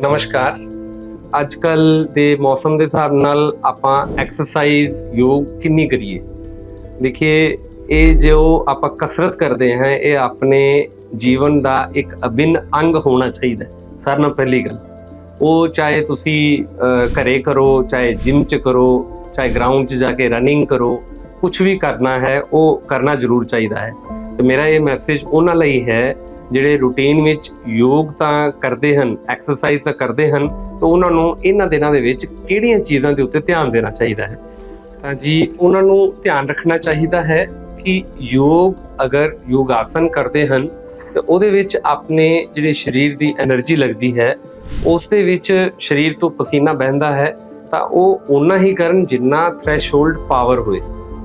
ਨਮਸਕਾਰ। ਅੱਜ ਕੱਲ ਦੇ ਮੌਸਮ ਦੇ ਹਿਸਾਬ ਨਾਲ ਆਪਾਂ ਐਕਸਰਸਾਈਜ਼ ਯੋਗ ਕਿੰਨੀ ਕਰੀਏ? ਦੇਖਿਏ ਇਹ ਜੋ ਆਪਾਂ ਕਸਰਤ ਕਰਦੇ ਹਾਂ ਇਹ ਆਪਣੇ ਜੀਵਨ ਦਾ ਇੱਕ ਅਭਿੰਨ ਅੰਗ ਹੋਣਾ ਚਾਹੀਦਾ ਸਾਰਿਆਂ ਨਾਲ ਪਹਿਲੀ ਗੱਲ ਉਹ ਚਾਹੇ ਤੁਸੀਂ ਅਹ, ਘਰੇ ਕਰੋ ਚਾਹੇ ਜਿਮ 'ਚ ਕਰੋ ਚਾਹੇ ਗਰਾਊਂਡ 'ਚ ਜਾ ਕੇ ਰਨਿੰਗ ਕਰੋ ਕੁਝ ਵੀ ਕਰਨਾ ਹੈ ਉਹ ਕਰਨਾ ਜ਼ਰੂਰ ਚਾਹੀਦਾ ਹੈ। ਤੇ ਮੇਰਾ ਇਹ ਮੈਸੇਜ ਉਹਨਾਂ ਲਈ ਹੈ ਜਿਹੜੇ ਰੂਟੀਨ ਵਿੱਚ ਯੋਗ ਤਾਂ ਕਰਦੇ ਹਨ ਐਕਸਰਸਾਈਜ਼ ਤਾਂ ਕਰਦੇ ਹਨ, ਤਾਂ ਉਹਨਾਂ ਨੂੰ ਇਹਨਾਂ ਦਿਨਾਂ ਦੇ ਵਿੱਚ ਕਿਹੜੀਆਂ ਚੀਜ਼ਾਂ ਦੇ ਉੱਤੇ ਧਿਆਨ ਦੇਣਾ ਚਾਹੀਦਾ ਹੈ? ਤਾਂ ਜੀ, ਉਹਨਾਂ ਨੂੰ ਧਿਆਨ ਰੱਖਣਾ ਚਾਹੀਦਾ ਹੈ ਕਿ ਯੋਗ ਅਗਰ ਯੋਗ ਆਸਨ ਕਰਦੇ ਹਨ, ਤਾਂ ਉਹਦੇ ਵਿੱਚ ਆਪਣੇ ਜਿਹੜੇ ਸਰੀਰ ਦੀ એનર્ਜੀ ਲੱਗਦੀ ਹੈ, ਉਸ ਦੇ ਵਿੱਚ ਸਰੀਰ ਤੋਂ ਪਸੀਨਾ ਵਹਿੰਦਾ ਹੈ, ਤਾਂ ਉਹ ਉਨਾ ਹੀ ਕਰਨ ਜਿੰਨਾ ਥ੍ਰੈਸ਼ਹੋਲਡ ਪਾਵਰ ਹੋਵੇ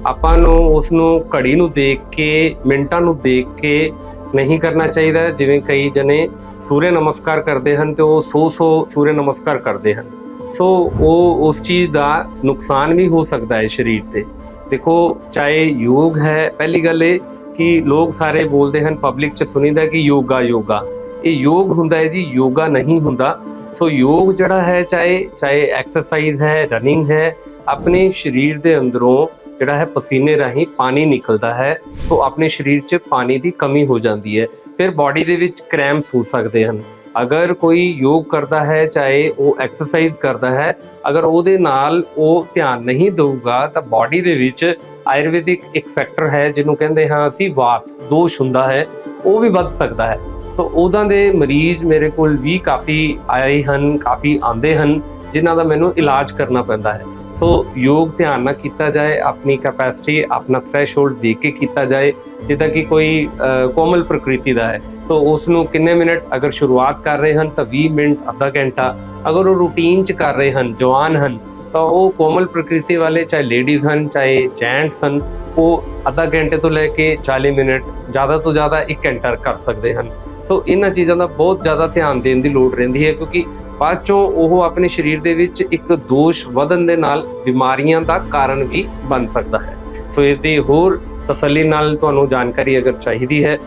ਆਪਾਂ ਨੂੰ ਉਸ ਨੂੰ ਘੜੀ ਨੂੰ ਦੇਖ ਕੇ, ਮਿੰਟਾਂ ਨੂੰ ਦੇਖ ਕੇ ਨਹੀਂ ਕਰਨਾ ਚਾਹੀਦਾ। ਜਿਵੇਂ ਕਈ ਜਣੇ ਸੂਰਯ ਨਮਸਕਾਰ ਕਰਦੇ ਹਨ ਤੇ ਉਹ 100 100 ਸੂਰਯ ਨਮਸਕਾਰ ਕਰਦੇ ਹਨ। ਸੋ ਉਹ ਉਸ ਚੀਜ਼ ਦਾ ਨੁਕਸਾਨ ਵੀ ਹੋ ਸਕਦਾ ਹੈ ਸਰੀਰ ਤੇ। ਦੇਖੋ, ਚਾਹੇ ਯੋਗ ਹੈ, ਪਹਿਲੀ ਗੱਲ ਇਹ ਕਿ ਲੋਕ ਸਾਰੇ ਬੋਲਦੇ ਹਨ ਪਬਲਿਕ 'ਚ ਸੁਣੀਦਾ ਕਿ ਯੋਗਾ ਯੋਗਾ। ਇਹ ਯੋਗ ਹੁੰਦਾ ਹੈ ਜੀ, ਯੋਗਾ ਨਹੀਂ ਹੁੰਦਾ। ਸੋ ਯੋਗ ਜਿਹੜਾ ਹੈ, ਚਾਹੇ ਚਾਹੇ ਐਕਸਰਸਾਈਜ਼ ਹੈ ਰਨਿੰਗ ਹੈ, ਆਪਣੇ ਸਰੀਰ ਦੇ ਅੰਦਰੋਂ ਜਿਹੜਾ ਹੈ ਪਸੀਨੇ ਰਾਹੀਂ ਪਾਣੀ ਨਿਕਲਦਾ ਹੈ ਸੋ ਆਪਣੇ ਸਰੀਰ 'ਚ ਪਾਣੀ ਦੀ ਕਮੀ ਹੋ ਜਾਂਦੀ ਹੈ। ਫਿਰ ਬਾਡੀ ਦੇ ਵਿੱਚ ਕ੍ਰੈਂਪਸ ਹੋ ਸਕਦੇ ਹਨ। ਅਗਰ ਕੋਈ ਯੋਗ ਕਰਦਾ ਹੈ, ਚਾਹੇ ਉਹ ਐਕਸਰਸਾਈਜ਼ ਕਰਦਾ ਹੈ, ਅਗਰ ਉਹਦੇ ਨਾਲ ਉਹ ਧਿਆਨ ਨਹੀਂ ਦੇਊਗਾ, ਤਾਂ ਬਾਡੀ ਦੇ ਵਿੱਚ ਆਯੁਰਵੈਦਿਕ ਇੱਕ ਫੈਕਟਰ ਹੈ, ਜਿਹਨੂੰ ਕਹਿੰਦੇ ਹਾਂ ਅਸੀਂ ਵਾਤ ਦੋਸ਼ ਹੁੰਦਾ ਹੈ, ਉਹ ਵੀ ਵੱਧ ਸਕਦਾ ਹੈ। ਸੋ ਉਹਦਾਂ ਦੇ ਮਰੀਜ਼ ਮੇਰੇ ਕੋਲ ਵੀ ਕਾਫੀ ਆਏ ਹਨ, ਕਾਫੀ ਆਂਦੇ ਹਨ, ਜਿਨ੍ਹਾਂ ਦਾ ਮੈਨੂੰ ਇਲਾਜ ਕਰਨਾ ਪੈਂਦਾ ਹੈ। ਸੋ ਯੋਗ ਧਿਆਨ ਨਾਲ ਕੀਤਾ ਜਾਏ, ਆਪਣੀ ਕੈਪੈਸਿਟੀ ਆਪਣਾ ਥ੍ਰੈਸ਼ਹੋਲਡ ਦੇ ਕੇ ਕੀਤਾ ਜਾਏ, ਜਿੱਦਾਂ ਕਿ ਕੋਈ ਕੋਮਲ ਪ੍ਰਕਿਰਤੀ ਦਾ ਹੈ, ਤਾਂ ਉਸ ਨੂੰ ਕਿੰਨੇ ਮਿੰਟ ਅਗਰ ਸ਼ੁਰੂਆਤ ਕਰ ਰਹੇ ਹਨ ਤਾਂ 20 ਮਿੰਟ, ਅੱਧਾ ਘੰਟਾ, ਅਗਰ ਉਹ ਰੂਟੀਨ ਚ ਕਰ ਰਹੇ ਹਨ, ਜਵਾਨ ਹਨ, ਤਾਂ ਉਹ ਕੋਮਲ ਪ੍ਰਕਿਰਤੀ ਵਾਲੇ ਚਾਹੇ ਲੇਡੀਜ਼ ਹਨ, ਚਾਹੇ ਜੈਂਟਸ ਹਨ, ਉਹ ਅੱਧਾ ਘੰਟੇ ਤੋਂ ਲੈ ਕੇ 40 ਮਿੰਟ, ਜ਼ਿਆਦਾ ਤੋਂ ਜ਼ਿਆਦਾ 1 ਘੰਟਾ ਕਰ ਸਕਦੇ ਹਨ। ਸੋ ਇਹਨਾਂ ਚੀਜ਼ਾਂ ਦਾ ਬਹੁਤ ਜ਼ਿਆਦਾ ਧਿਆਨ ਦੇਣ ਦੀ ਲੋੜ ਰਹਿੰਦੀ ਹੈ ਕਿਉਂਕਿ ਬਾਅਦ ਚੋਂ ਉਹ ਆਪਣੇ ਸਰੀਰ ਦੇ ਵਿੱਚ ਇੱਕ ਦੋਸ਼ ਵਧਣ ਦੇ ਨਾਲ ਬਿਮਾਰੀਆਂ ਦਾ ਕਾਰਨ ਵੀ ਬਣ ਸਕਦਾ ਹੈ। ਸੋ ਇਸ ਦੀ ਹੋਰ ਤਸੱਲੀ ਨਾਲ ਤੁਹਾਨੂੰ ਜਾਣਕਾਰੀ ਅਗਰ ਚਾਹੀਦੀ ਹੈ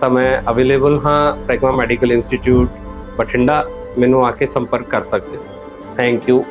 ਤਾਂ ਮੈਂ ਅਵੇਲੇਬਲ ਹਾਂ, ਪ੍ਰੈਗਮਾ ਮੈਡੀਕਲ ਇੰਸਟੀਚਿਊਟ, ਬਠਿੰਡਾ। ਮੈਨੂੰ ਆ ਕੇ ਸੰਪਰਕ ਕਰ ਸਕਦੇ ਹੋ। Thank you